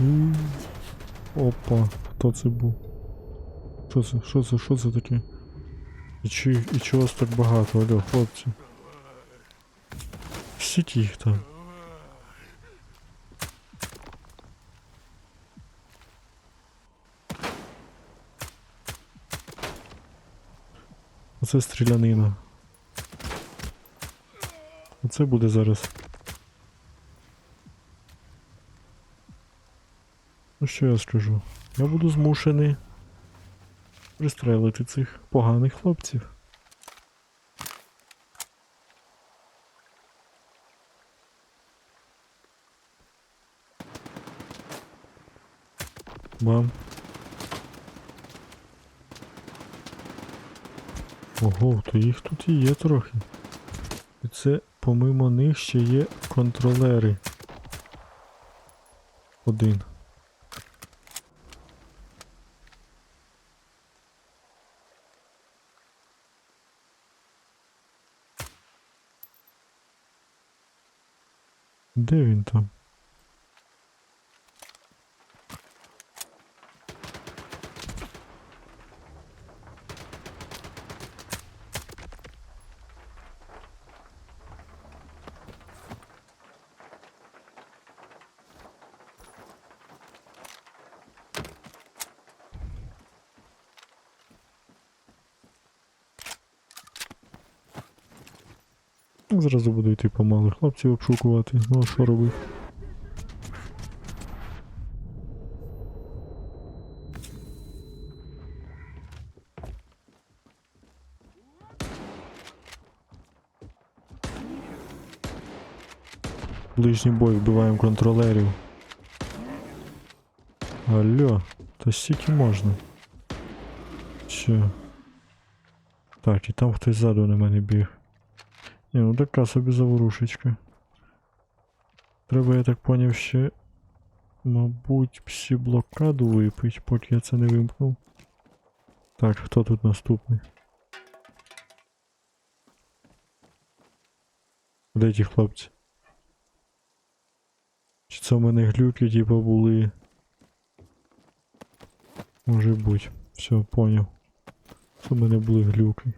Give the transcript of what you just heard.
М. Опа, хто це був? Що це? Що це? Що це таке? І, чи, і вас так багато, алло, хлопці? Сіть їх там. Оце стрілянина. Оце буде зараз. Що я скажу? Я буду змушений пристрелити цих поганих хлопців. Мам. Ого, то їх тут і є трохи. І це помимо них ще є контролери. Один. Де він там? Зразу буду йти помалу хлопців обшукувати. Ну а що робити? Ближній бой вбиваємо контролерів. Алло, та стільки можна. Що? Так, і там хтось ззаду на мене біг. Ні, ну така собі заворушечка. Треба, я так поняв, ще. Мабуть, всі блокаду випить, поки я це не вимкнув. Так, хто тут наступний? Де ті хлопці? Чи це в мене глюки, типа, були? Може бути. Все, поняв. Це в мене були глюки.